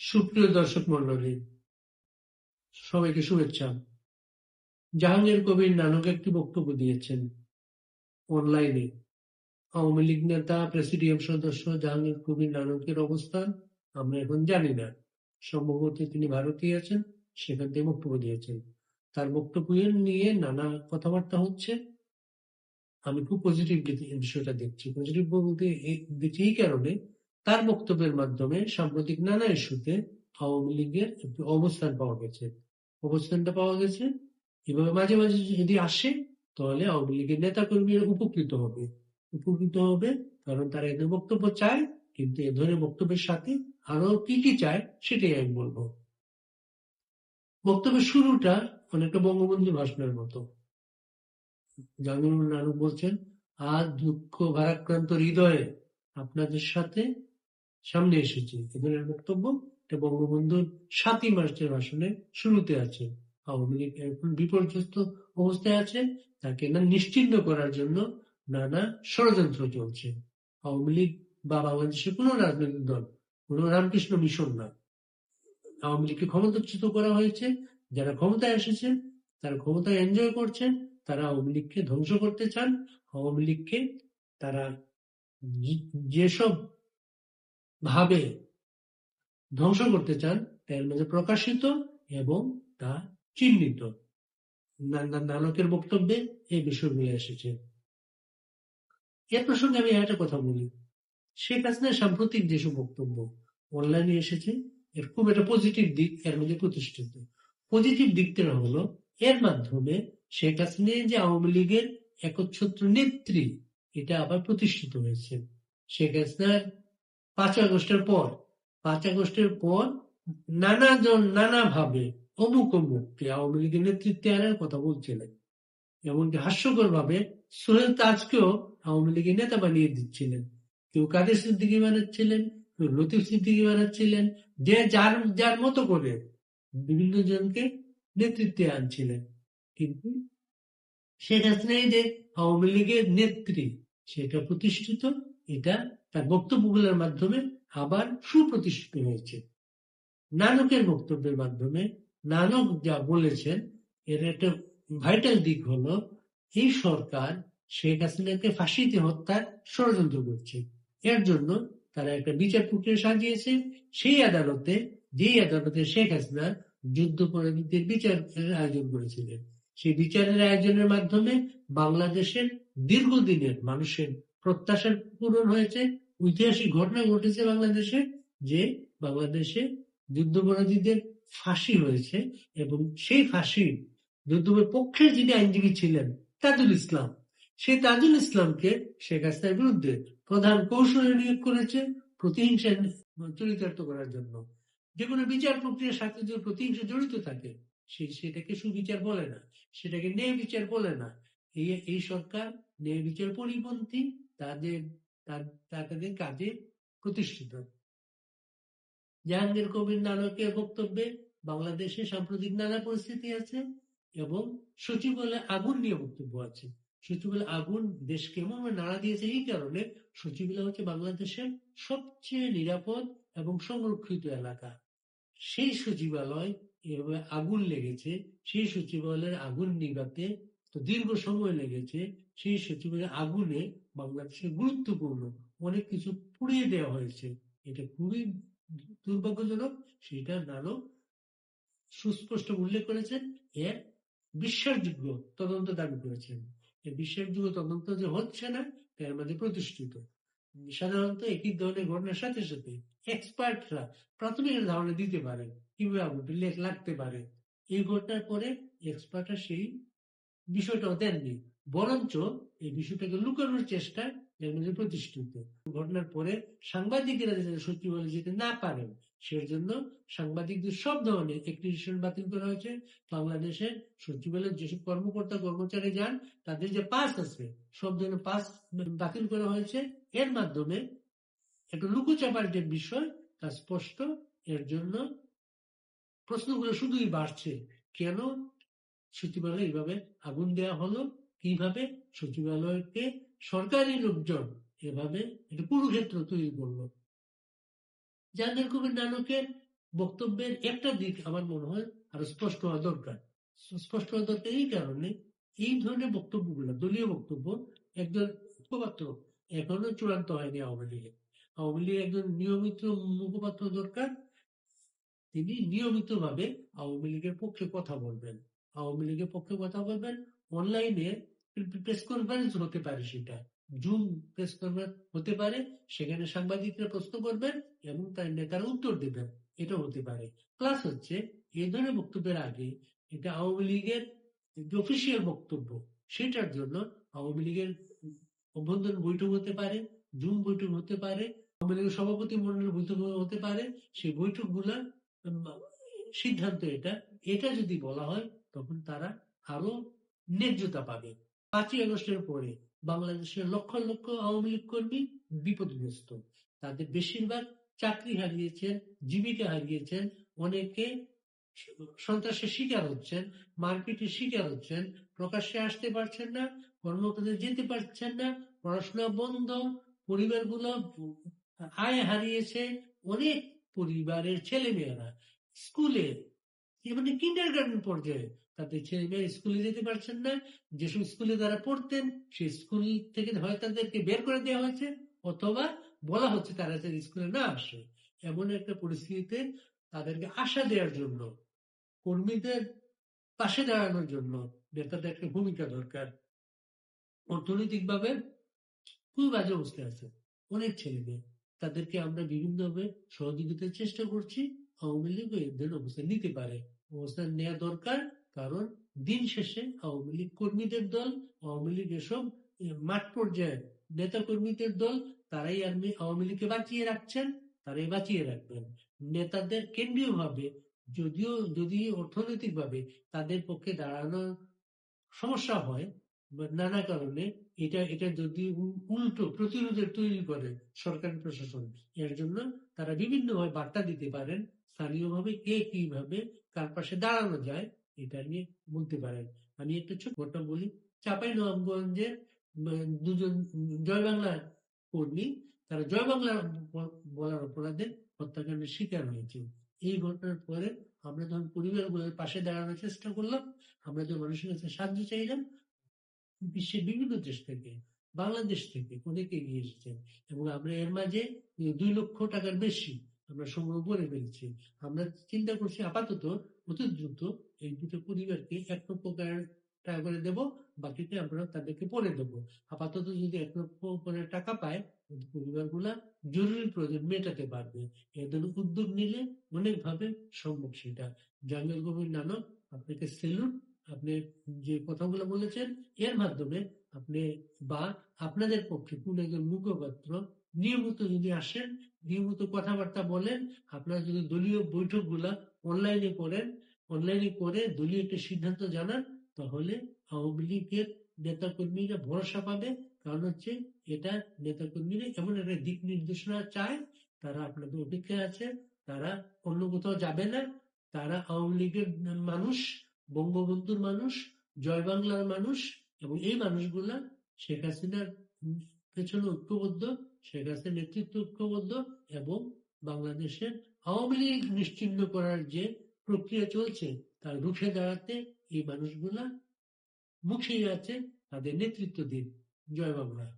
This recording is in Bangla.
সুপ্রিয় দর্শক মন্ডলী, সবাইকে শুভেচ্ছা। জাহাঙ্গীর কবির নানক একটি বক্তব্য দিয়েছেন অনলাইনে। আওয়ামী লীগ নেতা, প্রেসিডিয়াম সদস্য জাহাঙ্গীর কবির নানকের অবস্থান আমরা এখন জানি না। সম্ভবত তিনি ভারতীয় আছেন, সেখান থেকে বক্তব্য দিয়েছেন। তার বক্তব্য নিয়ে নানা কথাবার্তা হচ্ছে। আমি খুব পজিটিভ বিষয়টা দেখছি। পজিটিভ বলতে দেখছি এই কারণে তার বক্তব্যের মাধ্যমে সাম্প্রতিক নানা ইস্যুতে আওয়ামী লীগের একটি অবস্থান পাওয়া গেছে। অবস্থানটা পাওয়া গেছে। এভাবে মাঝে মাঝে যদি আসে, তাহলে আওয়ামী লীগের নেতা কর্মীরা উপকৃত হবে। উপকৃত হবে কারণ তারা এদের বক্তব্য চায়, কিন্তু এ ধরনের বক্তব্যের সাথে আরও কি কি চায়, সেটাই আমি বলব। বক্তব্যের শুরুটা অনেকটা বঙ্গবন্ধু ভাষণের মতো। জাহাঙ্গীর নানক বলছেন আজ দুঃখ ভারাক্রান্ত হৃদয়ে আপনাদের সাথে সামনে এসেছে। এ ধরনের বক্তব্য এটা বঙ্গবন্ধুর সাতই মার্চের ভাষণে শুরুতে আছে। আওয়ামী লীগ এখন বিপর্যস্ত অবস্থায় আছে, তাকে না নিশ্চিন্ন করার জন্য নানা ষড়যন্ত্র চলছে। আওয়ামী লীগ বা বাংলাদেশের কোন রাজনৈতিক দল, কোন রামকৃষ্ণ মিশন না। আওয়ামী লীগকে ক্ষমতাচ্যুত করা হয়েছে, যারা ক্ষমতায় এসেছেন, তারা ক্ষমতায় এনজয় করছেন, তারা আওয়ামী লীগকে ধ্বংস করতে চান। আওয়ামী লীগকে তারা যেসব ভাবে ধ্বংস করতে চান, তার মধ্যে প্রকাশিত এবং তা চিহ্নিত। নানকের বক্তব্যে এই বিষয়গুলো এসেছে। এ প্রসঙ্গে আমি একটা কথা বলি। শেখ হাসিনার সাম্প্রতিক যেসব বক্তব্য অনলাইনে এসেছে, এর খুব একটা পজিটিভ দিক এর মধ্যে প্রতিষ্ঠিত। পজিটিভ দিকটা হলো, এর মাধ্যমে শেখ হাসিনা যে আওয়ামী লীগের একচ্ছত্র নেত্রী, এটা আবার প্রতিষ্ঠিত হয়েছে। শেখ হাসিনার পাঁচ আগস্টের পর, পাঁচ আগস্টের পর নানা জন নানা ভাবে অমুক অমুককে আওয়ামী লীগের নেতৃত্বে আনার কথা বলছিলেন। এমনকি হাস্যকর ভাবে সোহেল তাজকেও আওয়ামী লীগের নেতা বানিয়ে দিচ্ছিলেন। কেউ কাদের সিদ্দিকি বানাচ্ছিলেন, কেউ লতিফ সিদ্দিকি বানাচ্ছিলেন, যে যার যার মতো করে বিভিন্ন জনকে নেতৃত্বে আনছিলেন। কিন্তু শেখ হাসিনাই যে আওয়ামী লীগের নেত্রী, সেটা প্রতিষ্ঠিত, এটা তার বক্তব্যগুলোর মাধ্যমে আবার সুপ্রতিষ্ঠিত হয়েছে। নানকের বক্তব্যের মাধ্যমে নানক যা বলেছেন, এর একটা ভাইটাল দিক হলো, এই সরকার শেখ হাসিনাকে ফাঁসিতে হত্যার ষড়যন্ত্র করছে। এর জন্য তারা একটা বিচার প্রক্রিয়া সাজিয়েছে। সেই আদালতে, যেই আদালতে শেখ হাসিনা যুদ্ধপরাধীদের বিচারের আয়োজন করেছিলেন, সেই বিচারের আয়োজনের মাধ্যমে বাংলাদেশের দীর্ঘদিনের মানুষের প্রত্যাশার পূরণ হয়েছে। ঐতিহাসিক ঘটনা ঘটেছে বাংলাদেশে যে বাংলাদেশে যুদ্ধপরাধীদের ফাঁসি হয়েছে এবং সেই ফাঁসি যুদ্ধের পক্ষের যিনি আইনজীবী ছিলেন তাজুল ইসলাম, সেই তাজুল ইসলামকে শেখ হাসিনার বিরুদ্ধে প্রধান কৌশলে নিয়োগ করেছে প্রতিহিংসা চরিতার্থ করার জন্য। যে কোনো বিচার প্রক্রিয়ার সাথে যদি প্রতিহিংসা জড়িত থাকে, সে সেটাকে সুবিচার বলে না, সেটাকে ন্যায় বিচার বলে না। এই এই সরকার ন্যায় বিচার পরিপন্থী তাদের তাদের কাজে প্রতিষ্ঠিত। জাহাঙ্গীর কবির নানকের বক্তব্যে বাংলাদেশে সাম্প্রতিক নানা পরিস্থিতি আছে এবং সচিবালয়ে আগুন নিয়ে বক্তব্য আছে। সচিবালয় আগুন দেশকে এমন নাড়া দিয়েছে এই কারণে সচিবালয় হচ্ছে বাংলাদেশের সবচেয়ে নিরাপদ এবং সংরক্ষিত এলাকা। সেই সচিবালয় এভাবে আগুন লেগেছে, সেই সচিবালয়ের আগুন নিভাতে তো দীর্ঘ সময় লেগেছে সেই সচিবালয়ের আগুনে বাংলাদেশের গুরুত্বপূর্ণ। অনেক কিছু পুড়িয়ে দেওয়া হয়েছে। এটা খুবই দুর্ভাগ্যজনক। সেটা নানক সুস্পষ্ট উল্লেখ করেছেন। এর বিশ্বাসযোগ্য তদন্ত দাবি করেছেন। বিশ্বাসযোগ্য তদন্ত যে হচ্ছে না তার মধ্যে প্রতিষ্ঠিত। সাধারণত একই ধরনের ঘটনার সাথে সাথে এক্সপার্টরা প্রাথমিক ধারণা দিতে পারে কীভাবে আগুনটি লাগতে পারে। এই ঘটনার পরে এক্সপার্টরা সেই বিষয়টাও দেননি। বরঞ্চ এই বিষয়টাকে লুকানোর চেষ্টা মধ্যে প্রতিষ্ঠিত। ঘটনার পরে সাংবাদিকেরা যাতে সচিবালয়ে যেতে না পারেন, সেজন্য সাংবাদিকদের সব ধরনের এক্রিডিশন বাতিল করা হয়েছে। বাংলাদেশের সচিবালয়ের যেসব কর্মকর্তা, কর্মচারী যান, তাদের যে পাস আছে, সব ধরনের পাস বাতিল করা হয়েছে। এর মাধ্যমে একটা লুকোচাপার যে বিষয়, তা স্পষ্ট। এর জন্য প্রশ্নগুলো শুধুই বাড়ছে, কেন সচিবালয়ে এইভাবে আগুন দেওয়া হলো? কীভাবে সচিবালয়কে সরকারি লোকজন এভাবে একটা কুরুক্ষেত্র তৈরি করল। জাহাঙ্গীর কবির নানকের বক্তব্যের একটা দিক আমার মনে হয় আরও স্পষ্ট হওয়া দরকার। স্পষ্ট হওয়া দরকার এই কারণে এই ধরনের বক্তব্যগুলো, দলীয় বক্তব্য একজন মুখপাত্র এখনও চূড়ান্ত হয়নি আওয়ামী লীগের। আওয়ামী লীগ একজন নিয়মিত মুখপাত্র দরকার, তিনি নিয়মিত ভাবে আওয়ামী লীগের পক্ষে কথা বলবেন। আওয়ামী লীগের পক্ষে কথা বলবেন অনলাইনে প্রেস কনফারেন্স হতে পারে সেটা। জুম প্রেস কনফারেন্স হতে পারে, সেখানে সাংবাদিকরা প্রশ্ন করবেন এবং তার নেতারা উত্তর দেবেন। এটা হতে পারে। প্লাস হচ্ছে এই ধরনের বক্তব্যের আগে এটা আওয়ামী লীগের অফিসিয়াল বক্তব্য, সেটার জন্য আওয়ামী লীগের অভ্যন্তরীণ বৈঠক হতে পারে জুম বৈঠক হতে পারে, আওয়ামী লীগের সভাপতি মন্ডলের বৈঠক হতে পারে, সেই বৈঠক সিদ্ধান্ত এটা। এটা যদি বলা হয়, তখন তারা আরও ন্যায্যতা পাবে। পাঁচই আগস্টের পরে বাংলাদেশের লক্ষ লক্ষ আওয়ামী লীগ কর্মী বিপদগ্রস্ত। তাদের বেশিরভাগ চাকরি হারিয়েছেন, জীবিকা হারিয়েছেন, অনেকে সন্ত্রাসের শিকার হচ্ছেন, মারপিটের শিকার হচ্ছেন, প্রকাশ্যে আসতে পারছেন না কর্মক্ষেত্রে যেতে পারছেন না, পড়াশোনা বন্ধ, পরিবারগুলো আয় হারিয়েছে, অনেক পরিবারের ছেলে মেয়েরা স্কুলে মানে কিন্ডার গার্ডেন পর্যায়ে তাদের ছেলে মেয়ে স্কুলে যেতে পারছেন না, যেসব স্কুলে তারা পড়তেন, সেই স্কুল থেকে হয় তাদেরকে বের করে দেওয়া হয়েছে, অথবা বলা হচ্ছে তারা যাতে স্কুলে না আসে। এমন একটা পরিস্থিতিতে তাদেরকে আশা দেওয়ার জন্য, কর্মীদের পাশে দাঁড়ানোর জন্য নেতাদের একটা ভূমিকা দরকার। অর্থনৈতিকভাবে খুব বাজে অবস্থায় আছে। অনেক ছেলে মেয়ে, তাদেরকে আমরা বিভিন্নভাবে সহযোগিতার চেষ্টা করছি, আওয়ামী লীগ এদের অবস্থান নিতে পারে। অবস্থান নেওয়া দরকার কারণ দিন শেষে আওয়ামী লীগ কর্মীদের দল, আওয়ামী লীগ এসব মাঠ পর্যায়ে নেতা কর্মীদের দল, তারাই আর্মি আওয়ামী লীগকে বাঁচিয়ে রাখছেন, তারাই বাঁচিয়ে রাখবেন। নেতাদের কেন্দ্রীয় ভাবে যদিও, যদি অর্থনৈতিক ভাবে তাদের পক্ষে দাঁড়ানো সমস্যা হয় নানা কারণে এটা এটা যদি উল্টো প্রতিরোধের তৈরি করে সরকারি প্রশাসন, এর জন্য তারা বিভিন্নভাবে বার্তা দিতে পারেন, স্থানীয়ভাবে কে কীভাবে কার পাশে দাঁড়ানো যায় এটা নিয়ে বলতে পারেন। আমি একটা ছোট ঘটনা বলি। চাপাই নবাবগঞ্জের দুজন জয় বাংলার কর্মী, তারা জয় বাংলা বলার অপরাধে হত্যাকাণ্ডের শিকার হয়েছে। এই ঘটনার পরে আমরা যখন পরিবারগুলোর পাশে দাঁড়ানোর চেষ্টা করলাম, আমরা যখন মানুষের কাছে সাহায্য চাইলাম, বিশ্বের বিভিন্ন দেশ থেকে, বাংলাদেশ থেকে অনেকে এগিয়ে এসেছেন এবং আমরা এর মাঝে দুই লক্ষ টাকার বেশি আমরা সংগ্রহ করে ফেলছি। আমরা চিন্তা করছি আপাতত অতি দ্রুত এই দুটো পরিবারকে এক লক্ষ টাকা করে দেবো, বাকিতে আমরা তাদেরকে পরে দেবো। আপাতত যদি এক লক্ষ করে টাকা পায় পরিবারগুলা জরুরি প্রয়োজন মেটাতে পারবে। জন্য উদ্যোগ নিলে অনেকভাবে সম্ভব সেটা। জামিল গভীর নানক, আপনাকে সেলুট আপনি যে কথাগুলো বলেছেন, এর মাধ্যমে আপনি বা আপনাদের পক্ষে কোন একজন মুখপাত্র নিয়মিত যদি আসেন, নিয়মিত কথাবার্তা বলেন, আপনারা যদি দলীয় বৈঠকগুলা অনলাইনে করেন অনলাইনে করে দলীয় একটা সিদ্ধান্ত জানান, তাহলে আওয়ামী লীগের নেতা কর্মীরা ভরসা পাবে। কারণ হচ্ছে এটা নেতা কর্মীরা এমন একটা দিক নির্দেশনা চায়, তারা আপনাদের অপেক্ষায় আছে, তারা অন্য কোথাও যাবে না। তারা আওয়ামী লীগের মানুষ, বঙ্গবন্ধুর মানুষ, জয় বাংলার মানুষ, এবং এই মানুষগুলা শেখ হাসিনার পেছনে ঐক্যবদ্ধ, শেখ হাসিনার নেতৃত্ব ঐক্যবদ্ধ, এবং বাংলাদেশের আওয়ামী লীগ নিশ্চিন্ন করার যে প্রক্রিয়া চলছে তার রুখে দাঁড়াতে এই মানুষগুলা মুখিয়ে আছে তাদের নেতৃত্ব দিন। জয় বাংলা।